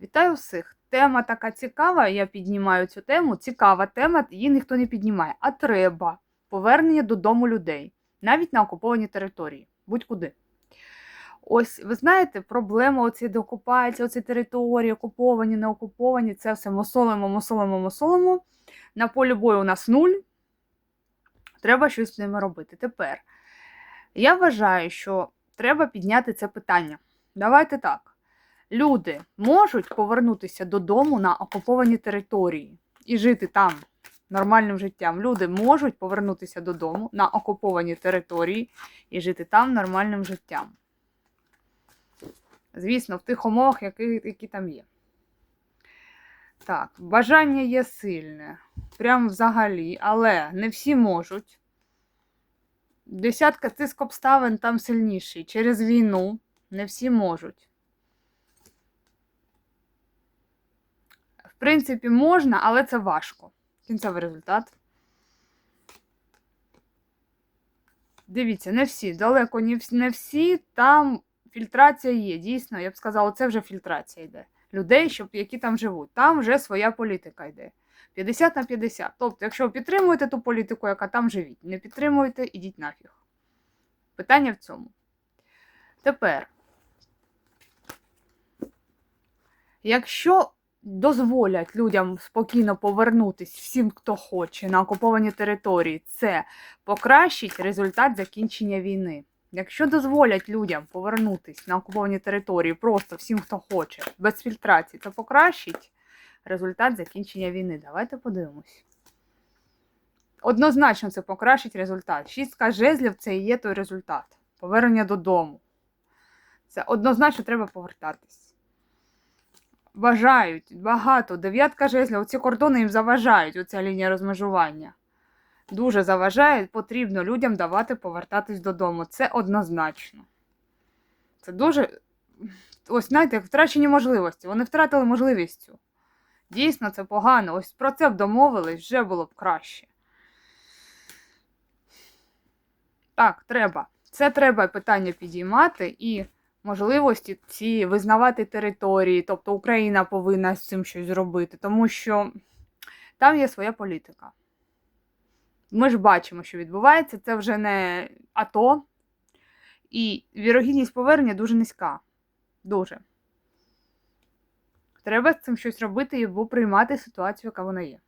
Вітаю всіх! Тема така цікава, я піднімаю цю тему. Цікава тема, її ніхто не піднімає. А треба повернення додому людей, навіть на окупованій території, будь-куди. Ось, ви знаєте, проблема оці деокупації, оці території, окуповані, не окуповані, це все мосолимо, мосолимо, мосолимо. На полі бою у нас нуль. Треба щось з ними робити. Тепер я вважаю, що треба підняти це питання. Давайте так. Люди можуть повернутися додому на окуповані території і жити там нормальним життям. Люди можуть повернутися додому на окуповані території і жити там нормальним життям. Звісно, в тих умовах, які, які там є. Так, бажання є сильне, прям взагалі, але не всі можуть. Десятка тиск обставин там сильніший. Через війну не всі можуть. В принципі, можна, але це важко. Кінцевий результат. Дивіться, не всі, далеко не всі, там фільтрація є. Дійсно, я б сказала, це вже фільтрація йде. Людей, щоб, які там живуть. Там вже своя політика йде. 50 на 50. Тобто, якщо ви підтримуєте ту політику, яка там живіть, не підтримуєте, ідіть нафіг. Питання в цьому. Тепер, якщо дозволять людям спокійно повернутися всім, хто хоче на окуповані території, це покращить результат закінчення війни. Якщо дозволять людям повернутися на окуповані території просто всім, хто хоче, без фільтрації, це покращить результат закінчення війни. Давайте подивимось. Однозначно це покращить результат. Шістка жезлів це і є той результат. Повернення додому. Це однозначно треба повертатись. Бажають багато. Дев'ятка жезлів, оці кордони їм заважають, оця лінія розмежування. Дуже заважає, потрібно людям давати повертатись додому. Це однозначно. Це дуже. Ось, знаєте, втрачені можливості. Вони втратили можливість. Дійсно, це погано. Ось про це б домовились, вже було б краще. Так, треба. Це треба питання підіймати і можливості ці визнавати території. Тобто Україна повинна з цим щось зробити, тому що там є своя політика. Ми ж бачимо, що відбувається. Це вже не АТО, і вірогідність повернення дуже низька. Дуже. Треба з цим щось робити або приймати ситуацію, яка вона є.